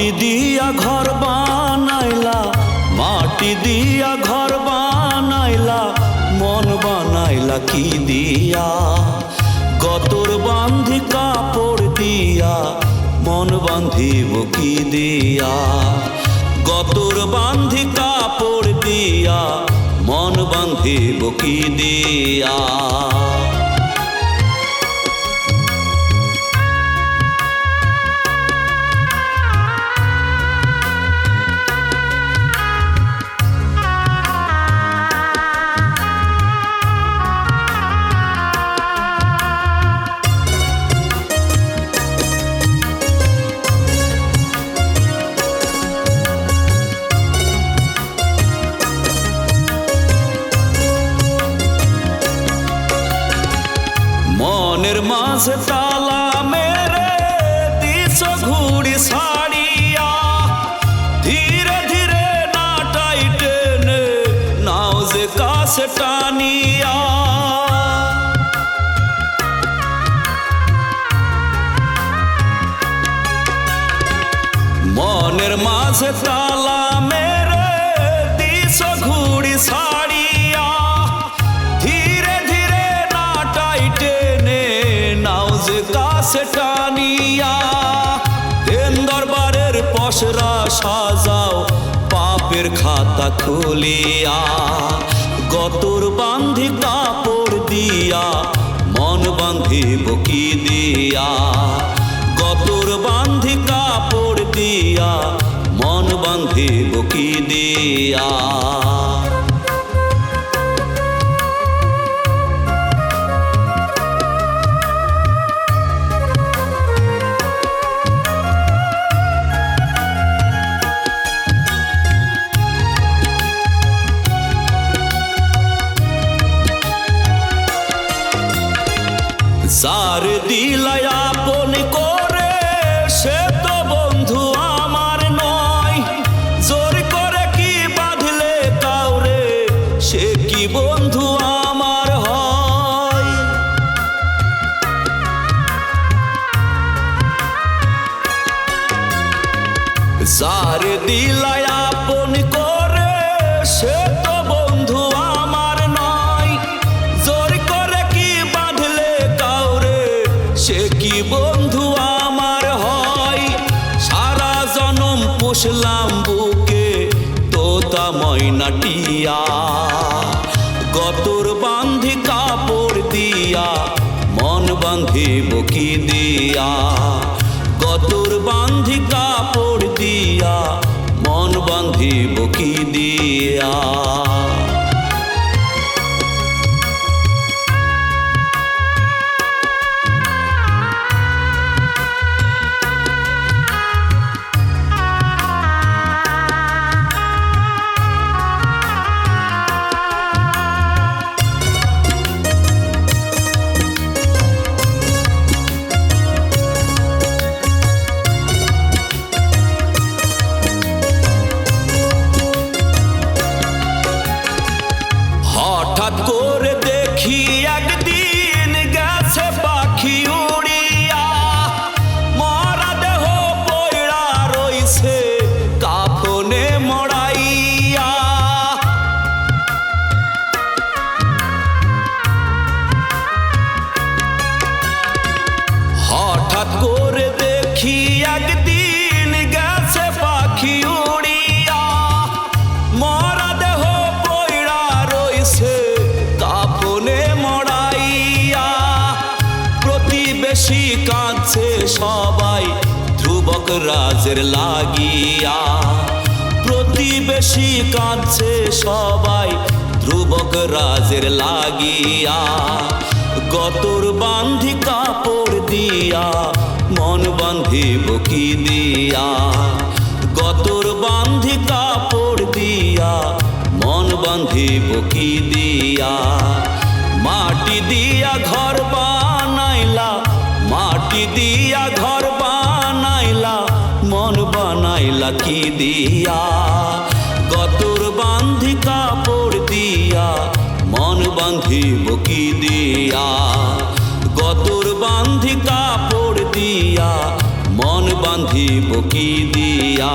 মাটি দিয়া ঘর বানাইলা, মাটি দিয়া ঘর বানাইলা, মন বানাইলা কি দিয়া? গতর বান্ধি কাপড় দিয়া, মন বান্ধিব কি দিয়া? গতর বান্ধি কাপড় দিয়া, মন বান্ধিব কি দিয়া? মনের মাঝে তালা মেরে দিছ ঘুড়ি ছাড়িয়া ধীরে ধীরে নাটাই টেনে নাও যে কাছে টানিয়া মনের মাঝে তালা টানিয়া দেন দরবারের পসরা সাজাও, পাপের খাতা খুলিয়া। গতর বান্ধি কাপড় দিয়া, মন বান্ধিব কি দিয়া? গতর বান্ধি কাপড় দিয়া, মন বান্ধিব কি দিয়া? যার দিলাই আপন করে, সে তো বন্ধু আমার নয়। জোর করে কি বাঁধলে কাউরে, সে কি বন্ধু আমার হয়? যার দিলাই আপন করে সে কি বন্ধু আমার হয়? সারা জনম পুষলাম বুকে তোতা ময়নাটিয়া। গতর বান্ধি কাপড় দিয়া, মন বান্ধিব কি দিয়া। গতর বান্ধি কাপড় দিয়া, মন বান্ধিব কি দিয়া। পাখি উড়িয়া। পয়ড়া মড়াইয়া। প্রতিবেশী কাঁদছে সবাই, ধ্রুবক রাজের লাগিয়া। প্রতিবেশী কাঁদছে সবাই, ধ্রুবক রাজের লাগিয়া। গতর বান্ধি কাপড় দিয়া বান্ধিব কি দিয়া গতর বান্ধি কাপড় দিয়া, মন বান্ধিব কি দিয়া মাটি দিয়া ঘর বানাইলা, মাটি দিয়া ঘর বানাইলা, মন বানাইলা কি দিয়া? গতর বান্ধি কাপড় দিয়া, মন বান্ধিব কি দিয়া বান্ধিব কি দিয়া?